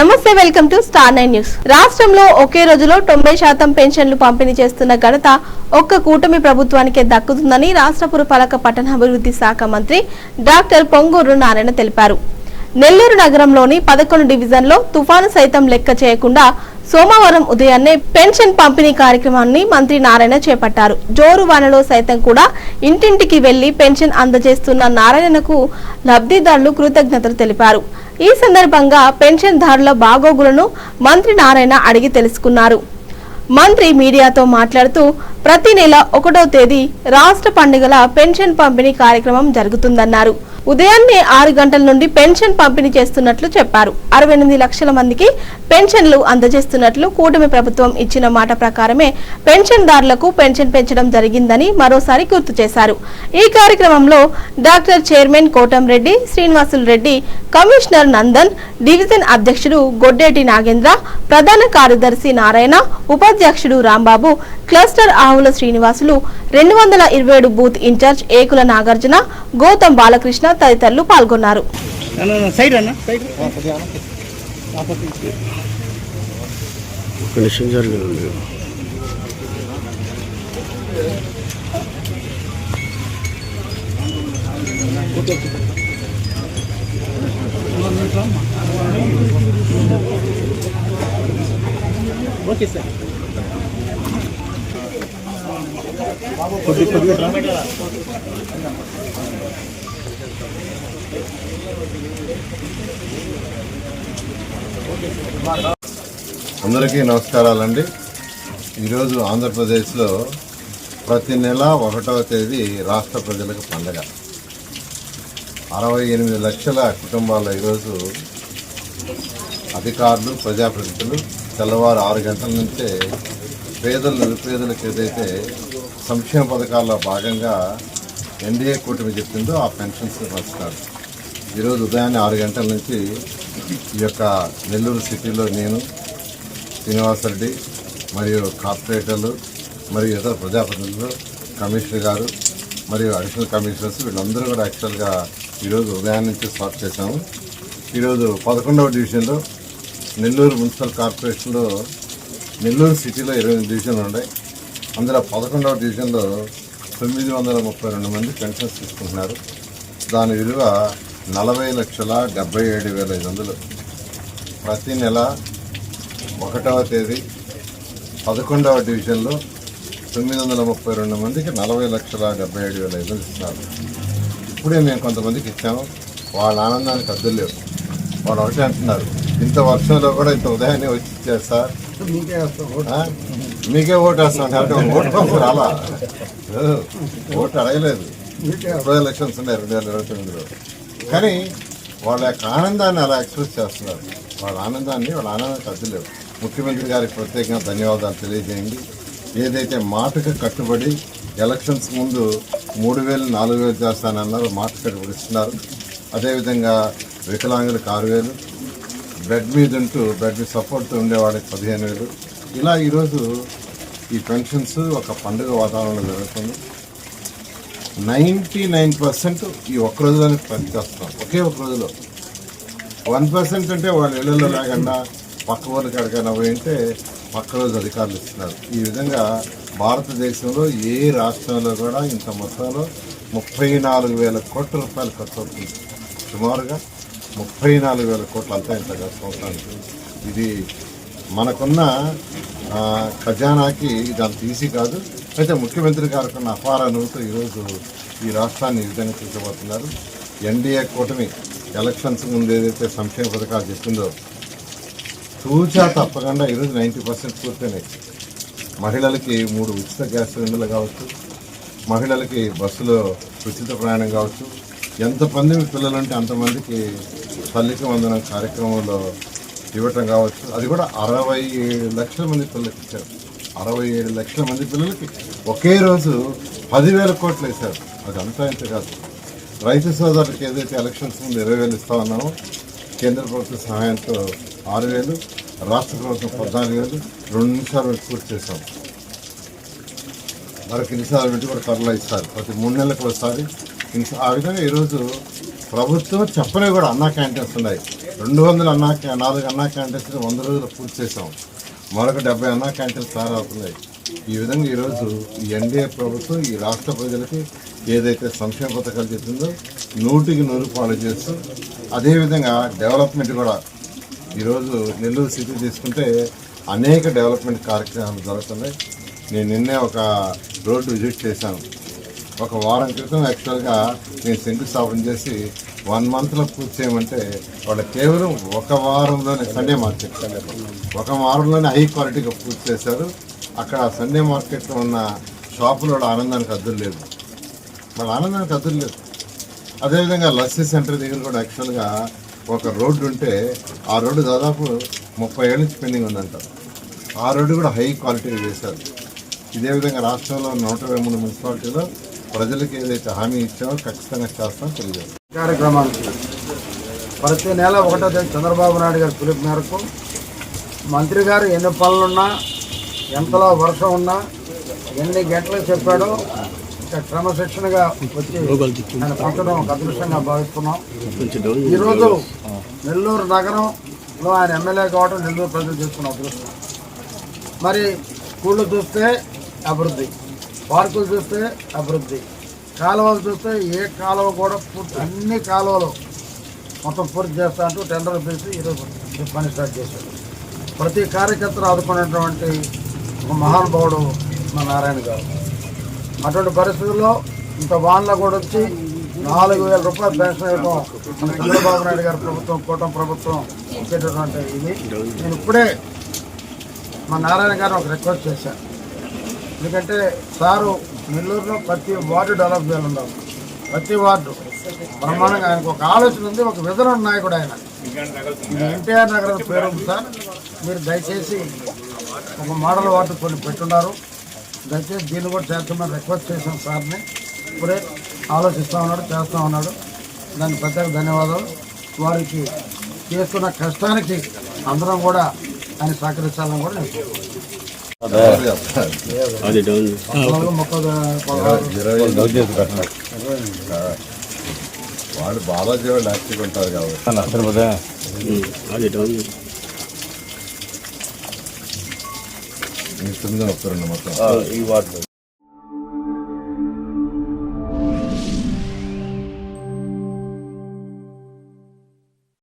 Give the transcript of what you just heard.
నమస్తే welcome to Star Nine News. రాష్ట్రంలో ఒకే రోజులో తొంభై శాతం పెన్షన్లు పంపిణీ చేస్తున్న ఘనత ఒక్క కూటమి ప్రభుత్వానికే దక్కుతుందని రాష్ట్ర పురపాలక పట్టణాభివృద్ధి శాఖ మంత్రి డాక్టర్ పొంగూరు నారాయణ తెలిపారు. నెల్లూరు నగరంలోని పదకొండు డివిజన్లో తుఫాను సైతం లెక్క చేయకుండా సోమవారం ఉదయాన్నే పెన్షన్ పంపిణీ కార్యక్రమాన్ని మంత్రి నారాయణ చేపట్టారు. జోరు వానలో సైతం కూడా ఇంటింటికి వెళ్ళి పెన్షన్ అందజేస్తున్న నారాయణకు లబ్ధిదారులు కృతజ్ఞతలు తెలిపారు. ఈ సందర్భంగా పెన్షన్దారుల బాగోగులను మంత్రి నారాయణ అడిగి తెలుసుకున్నారు. మంత్రి మీడియాతో మాట్లాడుతూ ప్రతి నెల ఒకటో తేదీ రాష్ట్ర పండుగల పెన్షన్ పంపిణీ కార్యక్రమం జరుగుతుందన్నారు. ఉదయాన్నే ఆరు గంటల నుండి పెన్షన్ పంపిణీ చేస్తున్నట్లు చెప్పారు. అరవై ఎనిమిది లక్షల మందికి పెన్షన్లు అందజేస్తున్నట్లు కూటమి ప్రభుత్వం ఇచ్చిన మాట ప్రకారమే పెన్షన్దారులకు పెన్షన్ పెంచడం జరిగిందని మరోసారి గుర్తు చేశారు. ఈ కార్యక్రమంలో doctor chairman Kotamreddy Srinivasulu Reddy commissioner Nandan division అధ్యక్షుడు గొడ్డేటి నాగేంద్ర ప్రధాన కార్యదర్శి నారాయణ ఉపాధ్యక్షుడు రాంబాబు క్లస్టర్ ఆవుల శ్రీనివాసులు రెండు వందల ఇరవై ఏడు బూత్ ఇన్ఛార్జ్ ఏకుల నాగార్జున గౌతమ్ బాలకృష్ణ తదితరులు పాల్గొన్నారు. Okay sir. కొద్ది కొద్దిగా అందరికీ నమస్కారాలండి. ఈరోజు ఆంధ్రప్రదేశ్లో ప్రతి నెల ఒకటవ తేదీ రాష్ట్ర ప్రజలకు పండగ. అరవై ఎనిమిది లక్షల కుటుంబాల ఈరోజు అధికారులు ప్రజాప్రతినిధులు తెల్లవారు ఆరు గంటల నుంచే పేదలు నిరుపేదలకు ఏదైతే సంక్షేమ పథకాల్లో భాగంగా ఎన్డీఏ కూటమి చెప్పిందో ఆ పెన్షన్స్ వస్తారు ఈరోజు ఉదయాన్నే ఆరు గంటల నుంచి ఈ యొక్క నెల్లూరు సిటీలో నేను శ్రీనివాసరెడ్డి మరియు కార్పొరేటర్లు మరియు ఇతర ప్రజాప్రతినిధులు కమిషనర్ గారు మరియు అడిషనల్ కమిషనర్స్ వీళ్ళందరూ కూడా యాక్చువల్గా ఈరోజు ఉదయం నుంచి స్టార్ట్ చేశాము. ఈరోజు పదకొండవ డివిజన్లో నెల్లూరు మున్సిపల్ కార్పొరేషన్లో నెల్లూరు సిటీలో ఇరవై ఎనిమిది డివిజన్లు ఉన్నాయి. అందులో పదకొండవ డివిజన్లో తొమ్మిది వందల ముప్పై రెండు మంది పెన్షన్స్ తీసుకుంటున్నారు. దాని విలువ నలభై లక్షల డెబ్బై ఏడు వేల ఐదు వందలు. ప్రతి నెల ఒకటవ తేదీ పదకొండవ డివిజన్లో తొమ్మిది వందల ముప్పై రెండు మందికి నలభై లక్షల డెబ్బై ఏడు వేల ఐదు వందలు ఇస్తున్నారు. ఇప్పుడే మేము కొంతమందికి ఇచ్చాము. వాళ్ళ ఆనందానికి అద్దులు లేవు. వాళ్ళు ఒకటే అంటున్నారు. ఇంత వర్షంలో కూడా ఇంత ఉదయాన్నే వచ్చి ఇచ్చారు సార్. మీకే ఓటు వేస్తాం. అంటే ఓటు రాలా. ఓటు అడగలేదు. ఇప్పుడు ఎలక్షన్స్ ఉన్నాయి రెండు వేల ఇరవై తొమ్మిదిలో. కానీ వాళ్ళ యొక్క ఆనందాన్ని అలా ఎక్స్ప్రెస్ చేస్తున్నారు. వాళ్ళ ఆనందాన్ని వాళ్ళ ఆనందానికి అద్దులేవు ముఖ్యమంత్రి గారికి ప్రత్యేకంగా ధన్యవాదాలు తెలియజేయండి. ఏదైతే మాటకు కట్టుబడి ఎలక్షన్స్ ముందు మూడు వేలు నాలుగు వేలు చేస్తానన్నారు మాట కట్టుబడి ఇస్తున్నారు. అదేవిధంగా వికలాంగులకు ఆరు వేలు బెడ్ మీద ఉంటూ బెడ్ మీద సపోర్ట్తో ఉండేవాడికి పదిహేను వేలు. ఇలా ఈరోజు ఈ పెన్షన్స్ ఒక పండుగ వాతావరణంలో జరుగుతుంది. నైంటీ నైన్ పర్సెంట్ ఈ ఒక్క రోజులోనే పనిచేస్తాం ఒకే ఒక రోజులో వన్ పర్సెంట్ అంటే వాళ్ళ ఇళ్ళలో లేకుండా పక్క ఊరికి ఎక్కడికైనా పోయి ఉంటే పక్క రోజు అధికారులు ఇస్తున్నారు. ఈ విధంగా భారతదేశంలో ఏ రాష్ట్రంలో కూడా ఇంత మొత్తంలో ముప్పై నాలుగు వేల కోట్ల రూపాయలు ఖర్చు అవుతుంది సుమారుగా ముప్పై నాలుగు వేల కోట్లు అంతా ఇంత సంవత్సరానికి. ఇది మనకున్న ఖజానాకి ఇది అంత ఈజీ కాదు. అయితే ముఖ్యమంత్రి గారికి ఉన్న అపార అనుభూతితో ఈరోజు ఈ రాష్ట్రాన్ని ఈ విధంగా తీసుకుపోతున్నారు ఎన్డీఏ కూటమి ఎలక్షన్స్ ముందు ఏదైతే సంక్షేమ పథకాలు చెప్పిందో తూచా తప్పకుండా ఈరోజు నైంటీ పర్సెంట్ పూర్తయినాయి. మహిళలకి మూడు ఉచిత గ్యాస్ సిలిండర్లు కావచ్చు మహిళలకి బస్సులో ఉచిత ప్రయాణం కావచ్చు ఎంతమంది పిల్లలంటే అంతమందికి తల్లికి వందన కార్యక్రమంలో ఇవ్వటం కావచ్చు. అది కూడా అరవై ఏడు లక్షల మంది పిల్లలకి ఇచ్చారు. అరవై ఏడు లక్షల మంది పిల్లలకి ఒకే రోజు పదివేల కోట్లు వేశారు. అది అంతా ఇంత కాదు. రైతు సోదరులకు ఏదైతే ఎలక్షన్స్ ముందు ఇరవై వేలు ఇస్తా ఉన్నామో కేంద్ర ప్రభుత్వ సహాయంతో ఆరు వేలు రాష్ట్ర ప్రభుత్వం పద్నాలుగు వేలు రెండు నిమిషాలు పెట్టి పూర్తి చేశాం. మరొక నిమిషాలు పెట్టి కూడా కర్రలు ఇస్తారు ప్రతి మూడు నెలలకు ఒకసారి ఇంకా ఆ విధంగా ఈరోజు ప్రభుత్వం చెప్పనే కూడా అన్నా క్యాంటీన్స్ ఉన్నాయి. రెండు వందల అన్నా నాలుగు అన్నా క్యాంటీన్స్ వంద రోజులు పూర్తి చేసాం మరొక డెబ్బై అన్నా క్యాంటీన్స్ తయారవుతున్నాయి ఈ విధంగా ఈరోజు ఈ ఎన్డీఏ ప్రభుత్వం ఈ రాష్ట్ర ప్రజలకి ఏదైతే సంక్షేమ పథకాలు చెప్పిందో నూటికి నూరు పాలు చేస్తూ అదేవిధంగా డెవలప్మెంట్ కూడా ఈరోజు నెల్లూరు సిటీ తీసుకుంటే అనేక డెవలప్మెంట్ కార్యక్రమాలు జరుగుతున్నాయి. నేను నిన్నే ఒక రోడ్డు విజిట్ చేశాను. ఒక వారం క్రితం యాక్చువల్గా నేను శంకుస్థాపన చేసి వన్ మంత్లో పూర్తి చేయమంటే వాళ్ళు కేవలం ఒక వారంలోనే సండే మార్కెట్ ఒక వారంలోనే హై క్వాలిటీగా పూర్తి చేశారు. అక్కడ సండే మార్కెట్లో ఉన్న షాపులో ఆనందానికి అద్దులు లేదు వాళ్ళ ఆనందానికి అద్దులు లేదు అదేవిధంగా లస్సీ సెంటర్ దగ్గర కూడా యాక్చువల్గా ఒక రోడ్డు ఉంటే ఆ రోడ్డు దాదాపు ముప్పై ఏళ్ళ నుంచి పెండింగ్ ఉందంటారు ఆ రోడ్డు కూడా హై క్వాలిటీ చేశారు ఇదే విధంగా రాష్ట్రంలో నూట ఇరవై మూడు మున్సిపాలిటీలో ప్రజలకు ఏదైతే హామీ ఇచ్చామో ఖచ్చితంగా చేస్తామో తెలియజేస్తాం. కార్యక్రమానికి ప్రతి నెల ఒకటో తేదీ చంద్రబాబు నాయుడు గారి పిలుపు మేరకు మంత్రి గారు ఎన్ని పనులున్నా ఎంతలో వర్షం ఉన్నా ఎన్ని గంటలు చెప్పాడో క్రమశిక్షణగా వచ్చి ఆయన పంచడం ఒక అదృష్టంగా భావిస్తున్నాం. ఈరోజు నెల్లూరు నగరంలో ఆయన ఎమ్మెల్యే కావడం నెల్లూరు ప్రజలు చేసుకున్న అదృష్టం. మరి స్కూళ్ళు చూస్తే అభివృద్ధి. పార్కులు చూస్తే అభివృద్ధి. కాలువలు చూస్తే ఏ కాలువ కూడా పూర్తి అన్ని కాలువలు మొత్తం పూర్తి చేస్తా అంటూ టెండర్ పిలిచి ఈరోజు పని స్టార్ట్ చేశారు. ప్రతి కార్యకర్తను ఆదుకున్నటువంటి ఒక మహానుభావుడు మా నారాయణ గారు. అటువంటి పరిస్థితుల్లో ఇంత వాన్లో కూడా వచ్చి నాలుగు వేల రూపాయలు పెన్షన్ ఇవ్వడం మన చంద్రబాబు నాయుడు గారి ప్రభుత్వం కూటమి ప్రభుత్వం ఇచ్చేటటువంటి ఇది. నేను ఇప్పుడే మా నారాయణ గారు ఒక రిక్వెస్ట్ చేశాను. ఎందుకంటే సారు నెల్లూరులో ప్రతి వార్డు డెవలప్ చేయాలి ఉండాలి ప్రతి వార్డు. బ్రహ్మాండంగా ఆయనకు ఒక ఆలోచన ఉంది ఒక విధన నాయకుడు ఆయన. ఎన్టీఆర్ నగర్ పేరు సార్. మీరు దయచేసి ఒక మోడల్ వార్డు కొన్ని పెట్టున్నారు. దయచేసి దీన్ని కూడా చేస్తామని రిక్వెస్ట్ చేశాం సార్ని. ఇప్పుడే ఆలోచిస్తూ ఉన్నాడు చేస్తూ ఉన్నాడు. దానికి ప్రత్యేక ధన్యవాదాలు. వారికి చేస్తున్న కష్టానికి అందరం కూడా ఆయన సహకరించాలని కూడా నేను వాడు మొక్క వాళ్ళు బాలాజీ వాళ్ళు యాక్టివ్గా ఉంటారు కాబట్టి మీ తొమ్మిది రెండు మొత్తం